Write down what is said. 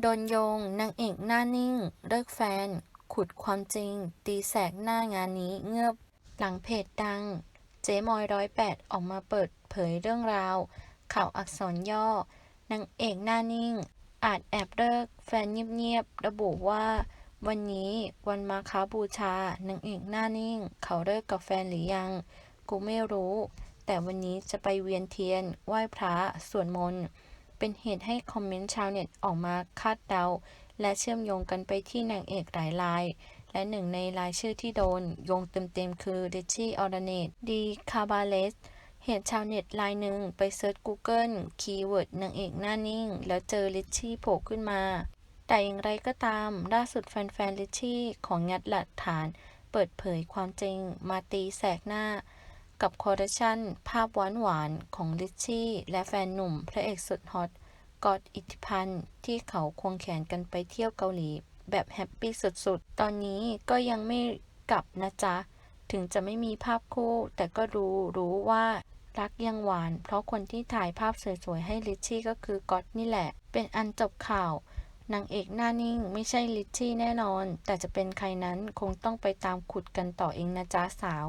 โดนโยงนางเอกหน้านิ่ง เลิกแฟน ขุดความจริง ตีแสกหน้างานนี้เงือบหลังเพจดัง เจ๊มอยร้อยแปดออกมาเปิดเผยเรื่องราว ข่าวอักษรย่อนางเอกหน้านิ่ง อาจแอบเลิกแฟนเงียบๆ ระบุว่า วันนี้วันมาค้าบูชานางเอกหน้านิ่ง เขาเลิกกับแฟนหรือยัง กูไม่รู้ แต่วันนี้จะไปเวียนเทียน ไหว้พระสวดมนต์ เป็นเหตุให้คอมเมนต์ชาวเน็ตออกมาคาดเดา และเชื่อมโยงกันไปที่นางเอกหลายราย และหนึ่งในรายชื่อที่โดน โยงเต็มๆคือริชชี่ออร์เนตดีคาบาเลสเหตุชาวเน็ตรายหนึ่งไปเซิร์ช Google คีย์เวิร์ดนางเอกหน้านิ่ง แล้วเจอริชชี่โผล่ขึ้นมา แต่อย่างไรก็ตาม ล่าสุดแฟนๆริชชี่ของงัดหลักฐาน เปิดเผยความจริงมาตีแสกหน้า กับคอลเลคชันภาพหวานๆของริชชี่ และแฟนหนุ่มพระเอกสุดฮอตกอดอิทธิพันธ์ที่เขาควงแขนกันไปเที่ยวเกาหลี แบบแฮปปี้สุดๆ ตอนนี้ก็ยังไม่กลับนะจ๊ะ ถึงจะไม่มีภาพคู่ แต่ก็รู้รู้ว่ารักยังหวาน เพราะคนที่ถ่ายภาพสวยๆ ให้ลิชชี่ก็คือก๊อตนี่แหละ เป็นอันจบข่าวนางเอกหน้านิ่งไม่ใช่ลิชชี่แน่นอน แต่จะเป็นใครนั้นคงต้องไปตามขุดกันต่อเองนะจ๊ะสาว